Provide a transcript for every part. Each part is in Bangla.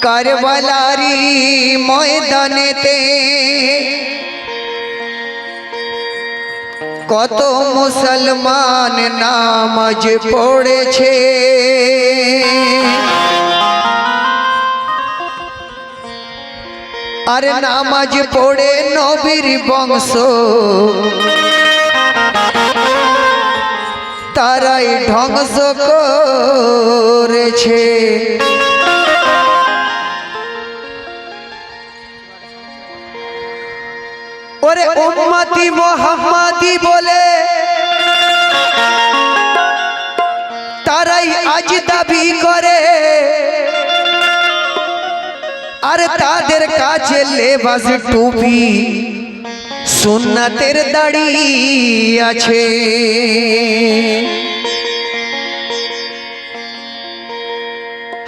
কারবালারি ময়দানেতে। কত মুসলমান নামাজ পড়েছে। আর নামাজ পড়ে নবীর বংশ। তারাই ধ্বংস করেছে। ওরে উম্মতি মোহাম্মদি বলে। তারাই আজ দাবি করে। আর তাদের কাছে লেবাস টুপি সুন্নাতের দাড়ি আছে।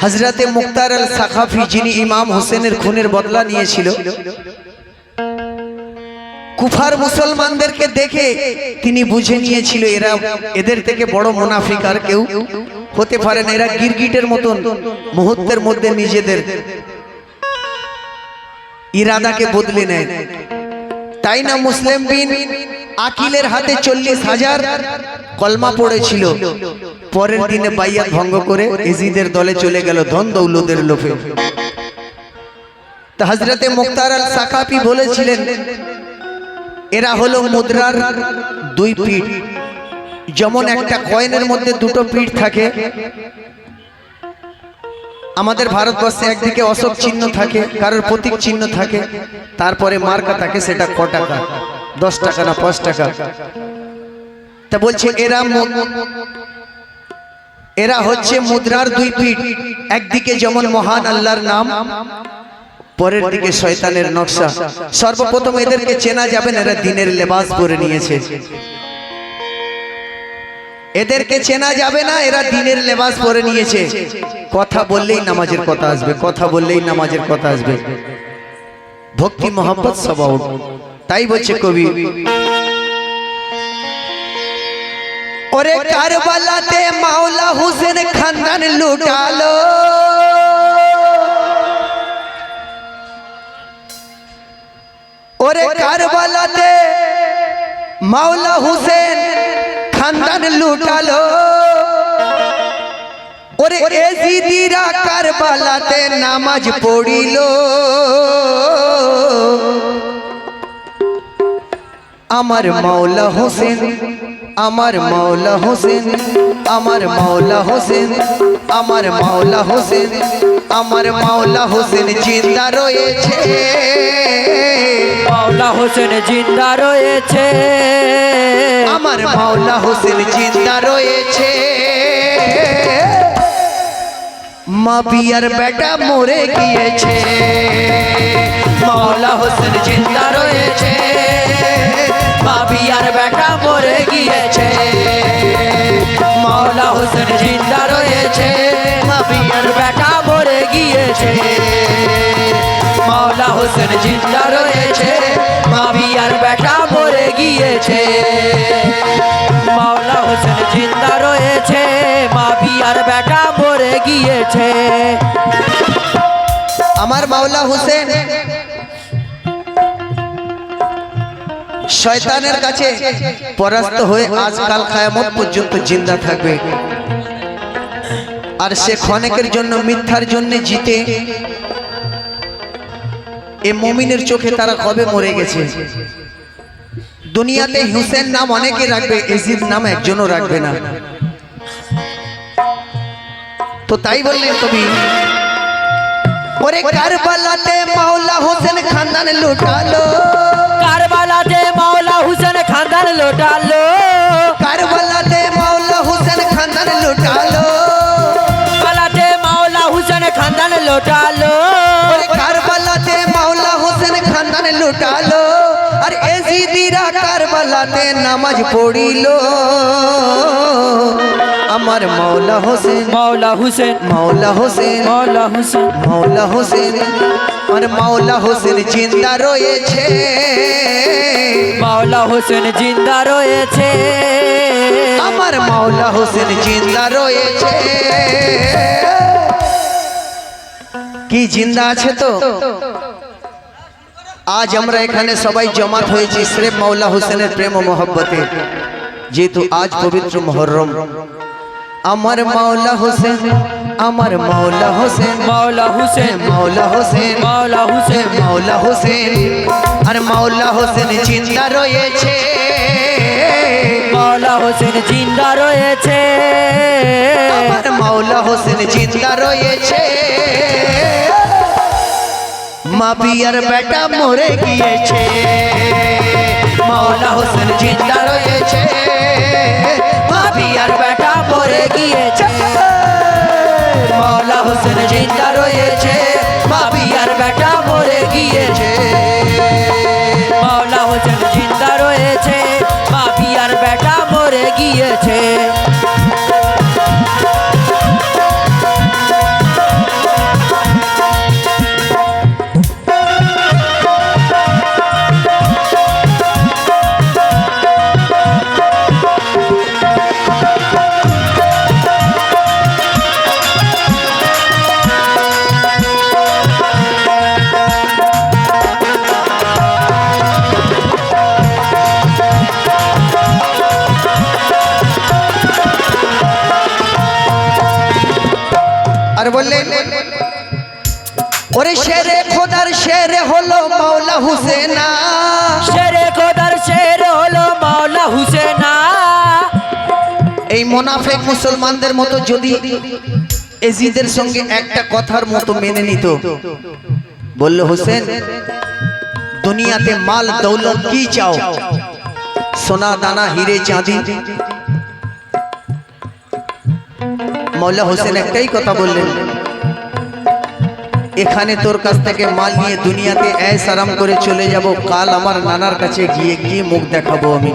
হজরতে মুক্তার আল সাখাফি যিনি ইমাম হোসেনের খুনের বদলা নিয়েছিল কুফার মুসলমানদেরকে দেখে তিনি বুঝে নিয়েছিল এরা এদের থেকে বড় মুনাফিক আর কেউ হতে পারেন এরা গিরগিটের মতন, মুহূর্তের মধ্যে নিজেদের ইরাদাকে বদলে নেয়। তাই না মুসলিম বিন আকিলের হাতে চল্লিশ হাজার কলমা পড়েছিল। পরের দিনে বাইয়াত ভঙ্গ করে এজিদের দলে চলে গেল ধন দৌলতের লোভে। তা হজরতে মুক্তার আল সাকাপি বলেছিলেন এরা হলো মুদ্রার দুই পিঠ। যেমন একটা কয়েনের মধ্যে দুটো পিঠ থাকে, আমাদের ভারতবর্ষে একদিকে অশোক চিহ্ন থাকে, কারোর প্রতীক চিহ্ন থাকে, তারপরে মার্কা থাকে সেটা ক টাকা, দশ টাকা না পাঁচ টাকা। তা বলছে এরা এরা হচ্ছে মুদ্রার দুই পিঠ। একদিকে যেমন মহান আল্লাহর নাম পরের দিকে শয়তানের নকশা। সর্বপ্রথম এদেরকে চেনা যাবে না এরা দিনের লেবাস পরে নিয়েছে। এদেরকে চেনা যাবে না এরা দিনের লেবাস পরে নিয়েছে। কথা বললেই নামাজের কথা আসবে কথা বললেই নামাজের কথা আসবে। ভক্তি মোহাম্মদ স্বভাব তাই বলছে কবি। ওরে কারবালাতে মাওলা হুসেন খানদান লুটালো। ওরে কারবালাতে মাওলা হুসেন খানদান লুটালো। ওরে এজিদিরা কারবালাতে নামাজ পড়িল। আমার মাওলা হোসেন আমার মাওলা হোসেন আমার মাওলা হোসেন আমার মাওলা হোসেন আমার মাওলা হোসেন জিন্দা রয়েছে। মাওলা হোসেন জিন্দা রয়েছে। আমার মাওলা হোসেন জিন্দা রয়েছে। মা বিয়ার বেটা মরে গিয়েছে। মাওলা হোসেন জিন্দা রয়েছে। বাবিয়ার বেটা মরে গিয়েছে। মাওলা হোসেন জিন্দা রয়েছে। বাবিয়ার বেটা মরে গিয়েছে। মাওলা হোসেন জিন্দা রয়েছে। বাবিয়ার বেটা মরে গিয়েছে। মাওলা হোসেন জিন্দা রয়েছে মাবিয়ার বেটা মরে গিয়েছে। আমার মাওলা হোসেন শয়তানের কাছে পরাস্ত হয়ে আজকাল খায়ামত পর্যন্ত জিন্দা থাকবে। আর সে ক্ষণেকের জন্য মিথ্যার জন্য জিতে এ মমিনের চোখে তারা কবে মরে গেছে। দুনিয়াতে হুসেন নাম অনেকে রাখবে এজিদ নাম একজনও রাখবে না। তো তাই বললেন তুমি ওরে কারবালাতে মাওলা হোসেন খানদান লুটালো। কারবালাতে নামাজ পড়িলো। আমার মাওলা হোসেন মাওলা হুসেন মাওলা হোসেন মৌলা হুসেন। মাওলা হোসেন আমার মাওলা হোসেন জিন্দা রয়েছে। মাওলা হোসেন জিন্দা রয়েছে। আমার মাওলা হোসেন জিন্দা রয়েছে। কি জিন্দা আছে তো? আজ আমরা এখানে সবাই জমাত হয়েছি শ্রেফ মাওলা হোসেনের প্রেম ও মোহব্বতে। যেহেতু আজ পবিত্র মহরম। আমার মাওলা হোসেন আমার মাওলা হোসেন মাওলা হুসেন মাওলা হোসেন মাওলা হুসেন মাওলা হোসেন। আর মাওলা হোসেন জিন্দা রয়েছে। মাওলা হোসেন জিন্দা রয়েছে। আমার মাওলা হোসেন জিন্দা রয়েছে। মা বিয়ার বেটা মরে গিয়েছে। মাওলা হোসেন জিন্দা রয়েছে। মা বিয়ার বেটা মরে গিয়েছে। মাওলা হোসেন জিন্দা রয়েছে। মা বিয়ার বেটা মরে গিয়েছে। মাওলা হোসেন জিন্দা রয়েছে। মা বিয়ার বেটা মরে গিয়েছে। মোনাফেক মুসলমানদের মতো যদি এজিদের সঙ্গে একটা কথার মতো মেনে নিত। বলল, হোসেন, দুনিয়াতে মাল, দৌলত কি চাও? সোনা, দানা, হিরে, চাঁদি। মৌলা হোসেন একটাই কথা বললেন, এখানে তোর কাছ থেকে মাল নিয়ে দুনিয়াতে এস আরাম করে চলে যাব, কাল আমার নানার কাছে গিয়ে কি মুখ দেখাবো আমি?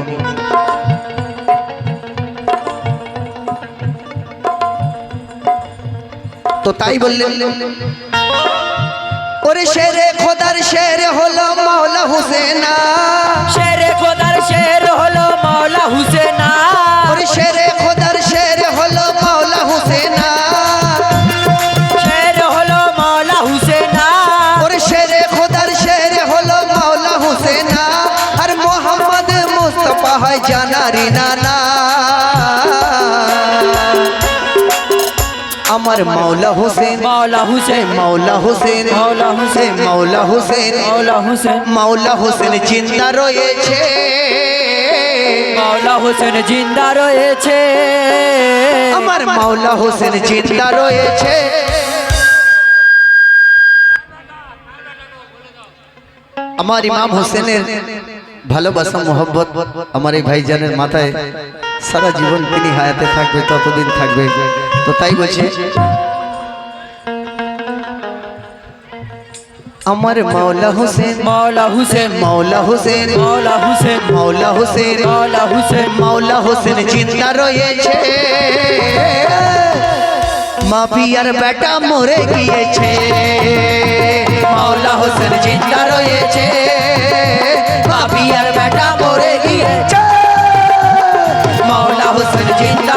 তো তাই বললেন ওরে শেরে খোদার শের হলো মাওলা হুসেনা। শেরে খোদার শের হলো মাওলা হুসেনা। ওরে শেরে আমার মাওলা হোসেন। মাওলা হুসেন। মাওলা হোসেন। মাওলা হোসেন। মাওলা হোসেন। মাওলা হুসেন। মাওলা হোসেন জিন্দা রয়েছে। মাওলা হোসেন জিন্দা রয়েছে। আমার মাওলা হোসেন জিন্দা রয়েছে। আমার ইমাম হোসেনের ভালোবাসা মোহব্বত আমার এই ভাইজানের মাথায় সারা জীবন তিনি হায়াতে থাকবে ততদিন থাকবে। তো তাই বলছে। আমার মাওলা হোসেন মাওলা হুসেন মাওলা হোসেন মাওলা হুসেন মাওলা হোসেন মাওলা হুসেন। মাওলা হোসেন জিন্দা রয়েছে। মা পিয়ার বেটা মরে গিয়েছে। মাওলা হোসেন জিন্দা রয়েছে। মা পিয়ার বেটা মরে গিয়েছে। মাওলা হোসেন জিন্দা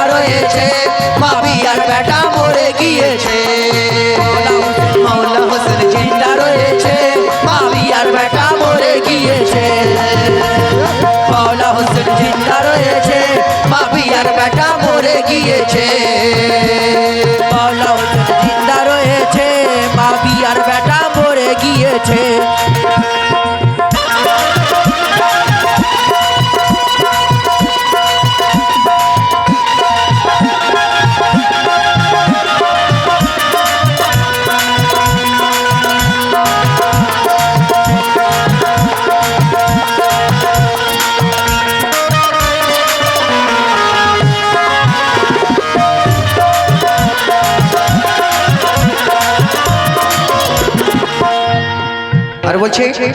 বলছে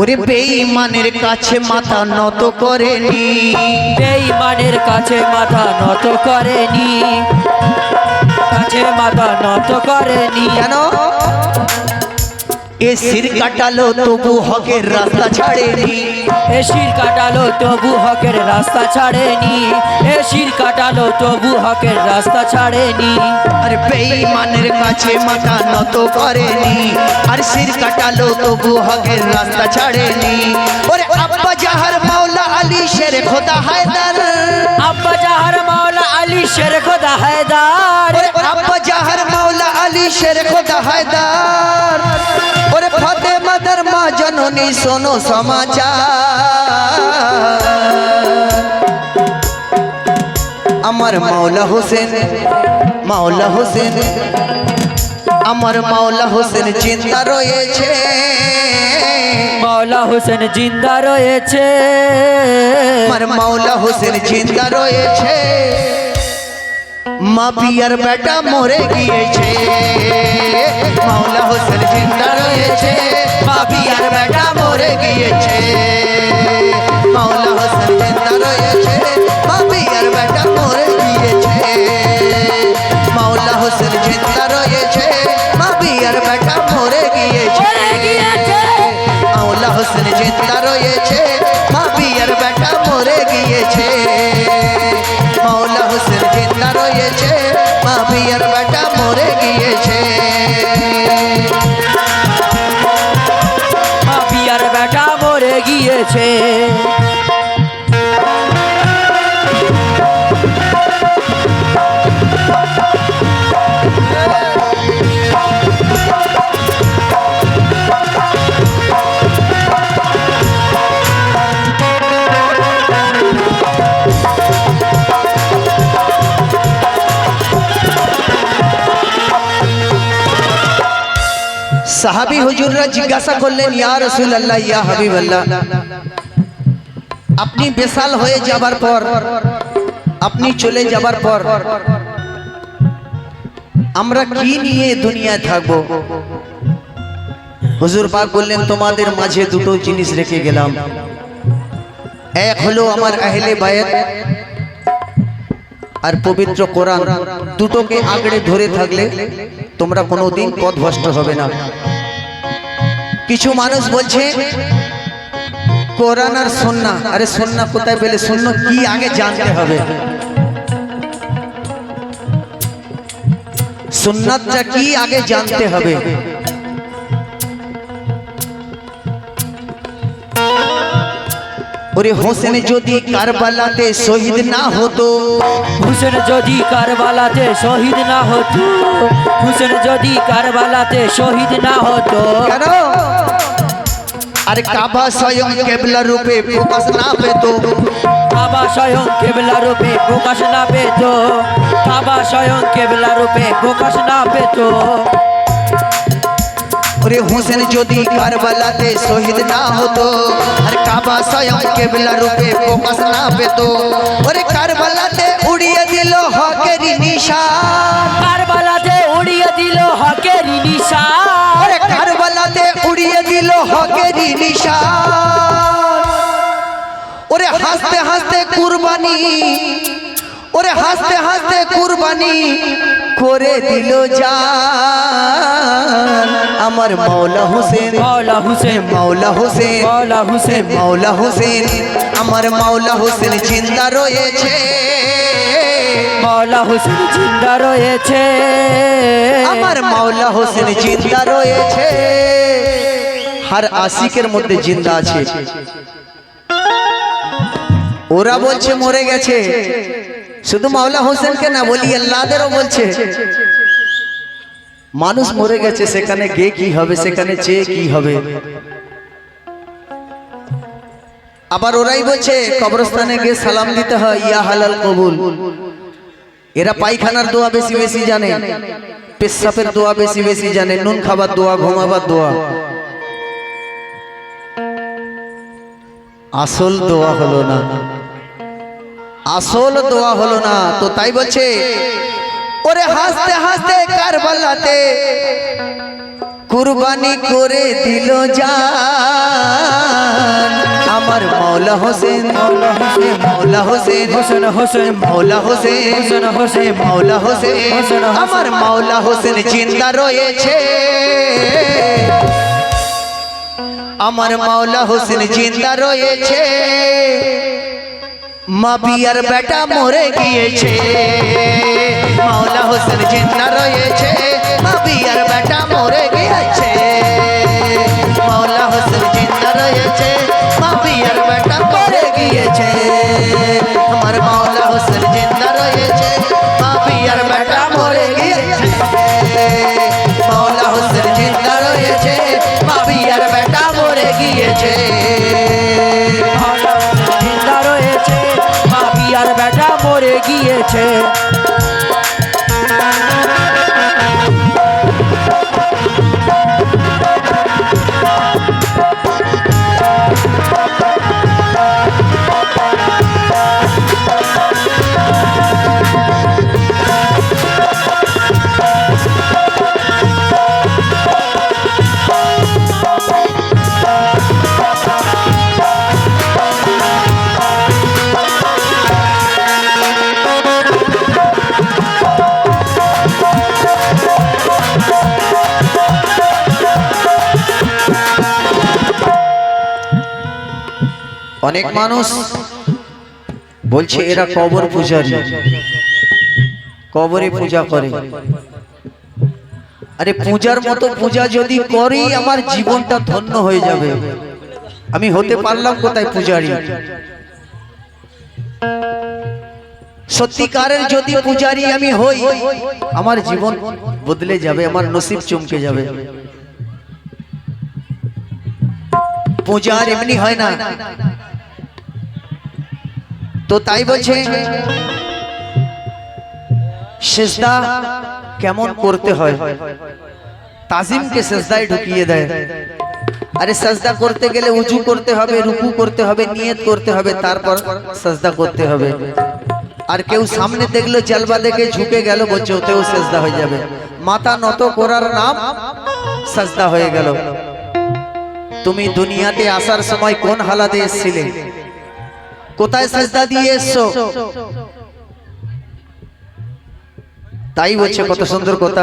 ওরে বেঈমানের কাছে মাথা নত করেনি। বেঈমানের কাছে মাথা নত করেনি। কাছে মাথা নত করেনি। কেন? এ শির কাটালো তবু হকের রাস্তা ছাড়েনি। এ শির কাটালো তবু হকের রাস্তা ছাড়েনি। এ শির কাটালো তবু হকের রাস্তা ছাড়েনি। আর বেঈমানের কাছে মাথা নত করেনি। আর শির কাটালো তবু হকের রাস্তা ছাড়েনি। ওরে আব্বা জাহার মাওলা আলী শের খোদা হায়দার। আব্বা জাহার মাওলা আলী শের খোদা হায়দার। আব্বা জাহার মাওলা আলী শের খোদা হায়দার। ওরে ফতে মাদার মা জননী শোনো সমাচার। আমার মাওলা হোসেন মাওলা হোসেন আমার মাওলা হোসেন চিন্তা রয়েছে। মাওলা হোসেন জিন্দা রয়েছে। আমার মাওলা হোসেন চিন্তা রয়েছে। মা পিয়ার বেটা মরে গিয়েছে। মাওলা হোসেন চিন্তা রয়েছে। মা পিয়ার বেটা মরে গিয়েছে। মরে সাহাবি হুজুররা জিজ্ঞাসা করলেন ইয়া রসুল আল্লাহ ইয়া হাবিব আল্লাহ আপনি বেসাল হয়ে যাবার পর আপনি চলে যাবার পর আমরা কি নিয়ে দুনিয়ায় থাকব হুজুর পাক বললেন তোমাদের মাঝে দুটো জিনিস রেখে গেলাম এক হলো আমার আহলে বায়াত আর পবিত্র কোরআন দুটোকে আগড়ে ধরে থাকলে তোমরা কোনোদিন পথভ্রষ্ট হবে না কিছু মানুষ বলছে, কোরআন আর সন্না আরে সন্না কোথায় পেলে? শূন্য কি আগে জানতে হবে? সুন্নাতটা কি আগে জানতে হবে? ওরে হোসেন যদি কারবালাতে শহীদ না হতো। হুসেন যদি কারবালাতে শহীদ না হতো হুসেন যদি কারবালাতে শহীদ না হতো। কেন? আরে কাবা স্বয়ং কেবলা রূপে প্রকাশ না পেত। কাবা স্বয়ং কেবলা রূপে প্রকাশ না পেত। কাবা স্বয়ং কেবলা রূপে প্রকাশ না পেত। ওরে হোসেন যদি কারবালাতে শহীদ না হতো আর কাবা স্বয়ং কেবলা রূপে প্রকাশ না পেত ওরে কারবালাতে উড়িয়ে দিল হকের নিশান। কারবালাতে উড়িয়ে দিল হকের নিশান। ওরে কারবালাতে উড়িয়ে দিল হকের নিশান। ওরে হাসতে হাসতে কুরবানি ওরে হাসতে হাসতে কুরবানি করে দিল জান আমার মাওলা হোসেন মাওলা হুসেন মাওলা হোসেন মাওলা হুসেন। মাওলা হোসেন আমার মাওলা হোসেন জিন্দা রয়েছে। মাওলা হুসেন জিন্দা রয়েছে। আমার মাওলা হোসেন জিন্দা রয়েছে। হার আশিকের মধ্যে জিন্দা আছে। ওরা বলছে মরে গেছে। শুধু মাওলা হোসেনকে না, বলি আল্লাহদেরও বলছে। মানুষ মরে গেছে, সেখানে গে কি হবে, সেখানে চেয়ে কি হবে? আবার ওরাই বলছে, কবরস্থানে গিয়ে সালাম দিতে হয়, ইয়া হালাল কবুল। এরা পায়খানার দোয়া বেশি বেশি জানে, পেশাবের দোয়া বেশি বেশি জানে, নুন খাবার দোয়া, ঘুমাবার দোয়া। আসল দোয়া হলো না। আসল দোয়া হলো না। তো তাই বলছে ওরে হাসতে হাসতে কারবালাতে কুরবানি করে দিল জান। আমার মাওলা হোসেন মাওলা হোসেন মাওলা হোসেন হোসেন হোসেন মাওলা হোসেন হোসেন হোসেন মাওলা হোসেন হোসেন। আমার মাওলা হোসেন জিন্দা রয়েছে। আমার মাওলা হোসেন জিন্দা রয়েছে। মা বিয়ার বেটা মরে গিয়েছে। মাওলা হোসেন জিন্দা রয়েছে। মা বিয়ার বেটা মরে গিয়েছে। মাওলা হোসেন জিন্দা রয়েছে। মা বিয়ার বেটা মরে গিয়েছে। আছে অনেক মানুষ বলছে এরা কবর পূজারি। কবরে পূজা করে। আরে পূজার মতো পূজা যদি করি আমার জীবনটা ধন্য হয়ে যাবে। আমি হতে পারলাম কোথায় পূজারি? সত্যিকারের যদি পূজারি আমি হই আমার জীবন বদলে যাবে আমার নসিব চমকে যাবে। পূজার এমনি হয় না। তো তাই বলছে সেজদা কেমন করতে হয়? তাজিমকে সেজদায় ঢুকিয়ে দেয়। আরে সাজদা করতে গেলে উঁচু করতে হবে রুকু করতে হবে নিয়ত করতে হবে তারপর সাজদা করতে হবে। আর কেউ সামনে দেখল জালবা দেখে ঝুঁকে গেল বলছে ওতেও সেজদা হয়ে যাবে। মাথা নত করার নাম সাজদা হয়ে গেল। তুমি দুনিয়াতে আসার সময় কোন হালাতে এসেছিলে? কোথায় সাজদা দিয়ে এসছো তাই বলছে কত সুন্দর কথা।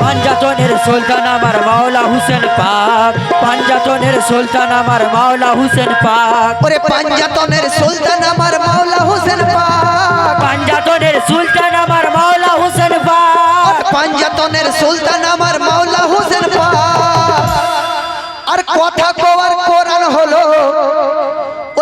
পাঞ্জাতনের সুলতান আমার মাওলা হুসেন পাক পাঞ্জাতনের সুলতান আমার মাওলা হুসেন পাক। ওরে পাঞ্জাতনের সুলতান আমার মাওলা হোসেন পাক। পাঞ্জাতনের সুলতান আমার মাওলা হুসেন পাক। পাঞ্জাতনের সুলতান আমার মাওলা হোসেন পাক। আর কথা কোয়ার কোরআন হলো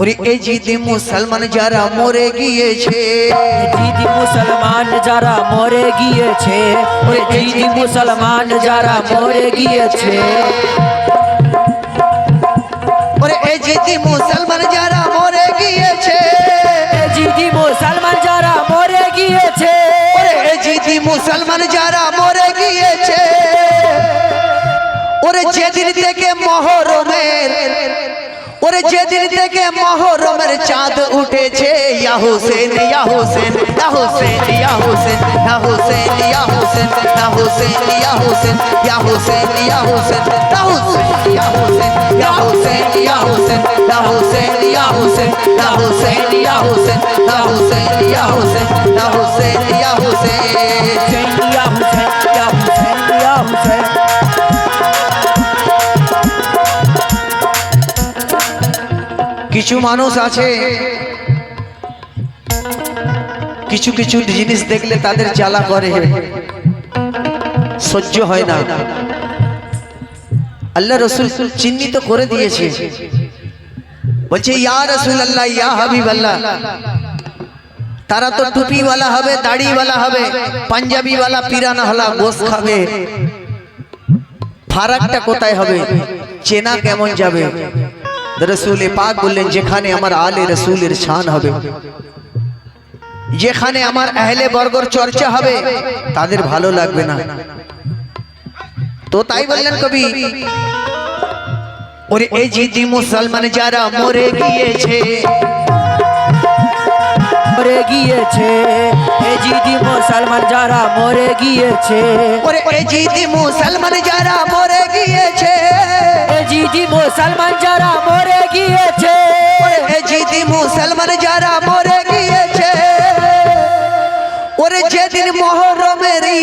ওরে এই জিদে মুসলমান যারা মরে গিয়েছে। দিদি মুসলমান যারা মরে গিয়েছে ওরে দিদি মুসলমান যারা মরে গিয়েছে। ওরে এই জিদে মুসলমান যারা মরে গিয়েছে। দিদি মুসলমান যারা মরে গিয়েছে। ওরে এই জিদি মুসলমান যারা মরে গিয়েছে। ওরে যেদিন থেকে মহরমের ওরে যেদিন থেকে মহরমের চাঁদ উঠেছে ইয়া হোসেন ইয়া হোসেন না হোসেন ইয়া হোসেন না হোসেন ইয়া হোসেন না হোসেন ইয়া হোসেন ইয়া হোসেন ইয়া হোসেন না হোসেন ইয়া হোসেন ইয়া হোসেন ইয়া হোসেন না হোসেন ইয়া হোসেন না হোসেন ইয়া হোসেন না হোসেন ইয়া হোসেন না হোসেন ইয়া হোসেন ইয়া হোসেন ইয়া হোসেন ইয়া হোসেন কিছু মানুষ আছে। কিছু কিছু জিনিস দেখলে তাদের জ্বালা করে। সহ্য হয় না। আল্লাহ রসুল চিহ্নিত করে দিয়েছে। বলছে, ইয়া রসুল আল্লাহ ইয়া হাবিব আল্লাহ তারা তো টুপিওয়ালা হবে, দাড়িওয়ালা হবে, পাঞ্জাবিওয়ালা হলা গোস খাবে। ফারাকটা কোথায় হবে? চেনা কেমন যাবে? রসুল পাক বললেন, যেখানে আমার আলে রসুলের শান হবে, যেখানে আমার আহলে বর্গর চর্চা হবে, তাদের ভালো লাগবে না। তো তাই বললেন কবি, ওরে এই জিদি মুসলমান যারা মরে গিয়েছে মরে গিয়েছে। এ জিদি মুসলমান যারা মরে গিয়েছে। ওরে জিদি মুসলমান যারা মরে গিয়েছে। এ জিদি মুসলমান যারা মরে গিয়েছে। ওরে এই জিদি মুসলমান যারা মরে গিয়েছে। ওরে যেদিন মহরমেরই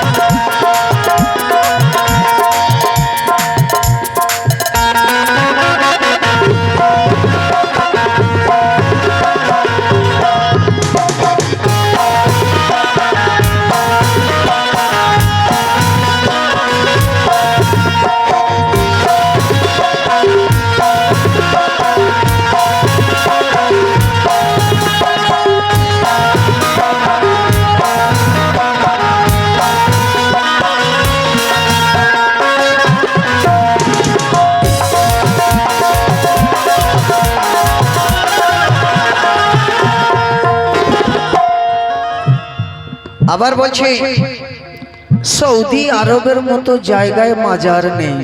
আবার বলছে, সৌদি আরবের মতো জায়গায় মাজার নেই।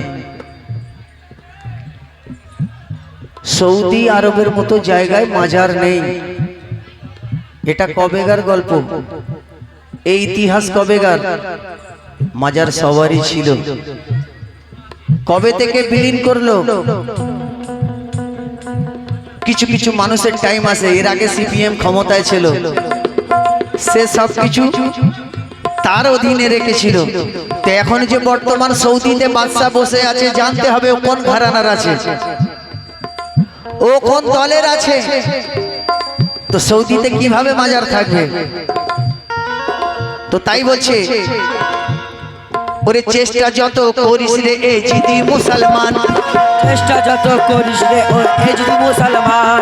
সৌদি আরবের মতো জায়গায় মাজার নেই। এটা কবেগার গল্প? এই ইতিহাস কবেগার মাজার সবারই ছিল। কবে থেকে বিলীন করল? কিছু কিছু মানুষের টাইম আছে এর আগে সিপিএম ক্ষমতায় ছিল। সে সব কিছু তার অধীনে রেখেছিল। তো এখন যে বর্তমান সৌদিতে বাদশা বসে আছে, জানতে হবে ও কোন ঘরানার আছে। ও কোন দলের আছে। তো সৌদিতে কীভাবে মাজার থাকবে? তো তাই বলছে ওরে চেষ্টা যত করিস রে এ জিদি মুসলমান। চেষ্টা যত করিস রে ও এ জিদি মুসলমান।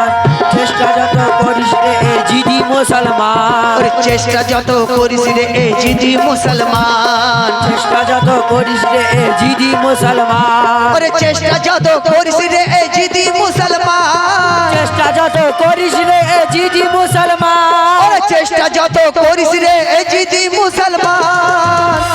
চেষ্টা যত করিস রে এ জিদি মুসলমান। ওরে চেষ্টা যত করিস রে এ জিদি মুসলমান। চেষ্টা যত করিস রে এ জিদি মুসলমান। ওরে চেষ্টা যত করিস রে এ জিদি মুসলমান। চেষ্টা যত করিস রে এ জিদি মুসলমান। ওরে চেষ্টা যত করিস রে এ জিদি মুসলমান।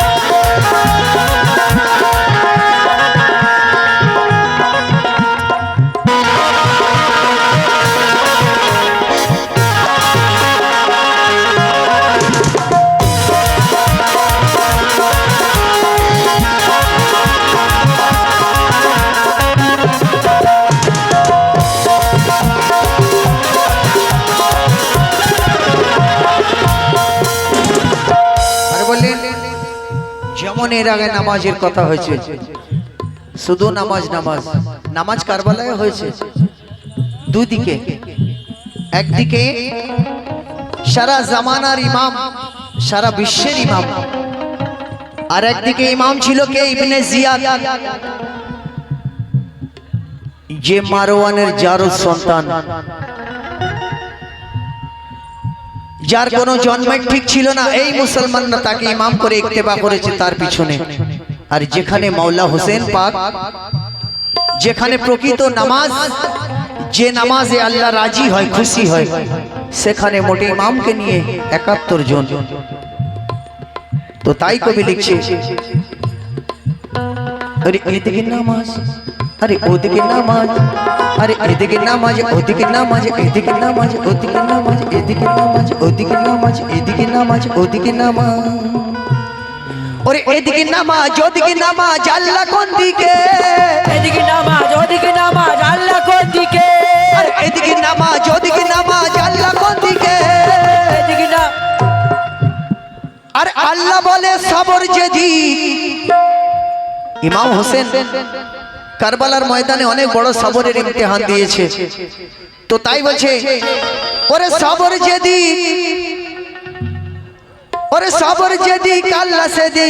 যেমন এর আগে নামাজের কথা হয়েছে। শুধু নামাজ নামাজ। নামাজ কারবালায় হয়েছে। দুদিকে। একদিকে সারা জামানার ইমাম, সারা বিশ্বের ইমাম। আর একদিকে ইমাম ছিল কে? ইবনে জিয়াদ। যে মারওয়ানের জারুর সন্তান। যার কোনো জন্মের ঠিক ছিল না এই মুসলমানরা তাকে ইমাম করে ইক্তেবা করেছে তার পিছনে। আর যেখানে মাওলা হোসেন পাক যেখানে প্রকৃত নামাজ যে নামাজে আল্লাহ রাজি হয় খুশি হয় সেখানে মোটে ইমামকে নিয়ে একাত্তর জন। তো তাই কবি লিখছে। নামাজ। আরে ওদিকে নামাজ আরে এদিকে নামাজ ওদিকে নামাজ এদিকে নামাজ ওদিকে নামাজ এদিকে নামাজ ওদিকে নামাজ এদিকে নামাজ ওদিকে নামাজ। ওরে এদিকে নামাজ ওদিকে নামাজ আল্লাহ কোন দিকে? এদিকে নামাজ ওদিকে নামাজ আল্লাহ কোন দিকে? আরে এদিকে নামাজ ওদিকে নামাজ আল্লাহ কোন দিকে? এদিকে না আর আল্লাহ বলে সবর যেদি ইমাম হোসেন কারবালার ময়দানে অনেক বড় সবরের ইমতেহান দিয়েছে। তো তাই বলছে, ওরে সবর যেদি ওরে সবর যেদি কাল্লা সেদি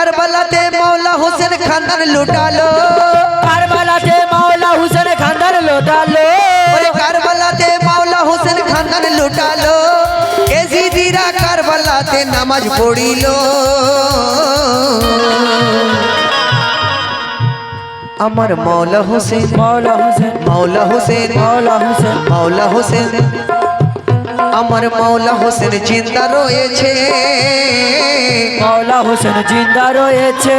কারবালাতে মৌলা হোসেন খানদান লুটালো। কারবালাতে মাওলা হুসেন খানদার লোটালো। কারবালাতে মাওলা হোসেন খানদান লুটালো। এজিদিরা কারবালাতে নামাজ পড়িল। আমার মৌলা হোসেন মাওলা হুসেন মৌলা হোসেন মাওলা হুসেন। মাওলা হোসেন। আমার মাওলা হোসেন জিন্দা রয়েছে। মাওলা হুসেন জিন্দা রয়েছে।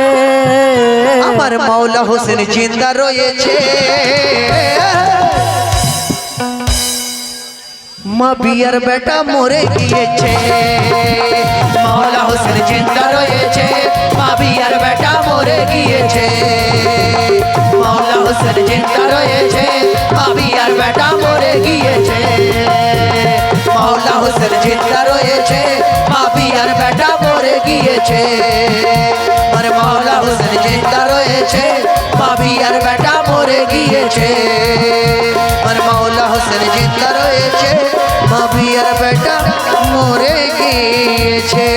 আমার মাওলা হোসেন জিন্দা রয়েছে। মা বিয়ার বেটা মরে গিয়েছে। মাওলা হোসেন জিন্দা রয়েছে। মা বিয়ার বেটা মরে গিয়েছে। মাওলা হোসেন জিন্দা রয়েছে। মা বিয়ার বেটা মরে গিয়েছে। বাপের চিন্তা রয়েছে পাপি আর বেটা মরে গিয়েছে। আর মাওলা হোসেন চিন্তা রয়েছে পাপি আর বেটা মরে গিয়েছে। আর মাওলা হোসেন চিন্তা রয়েছে পাপি আর বেটা মরে গিয়েছে।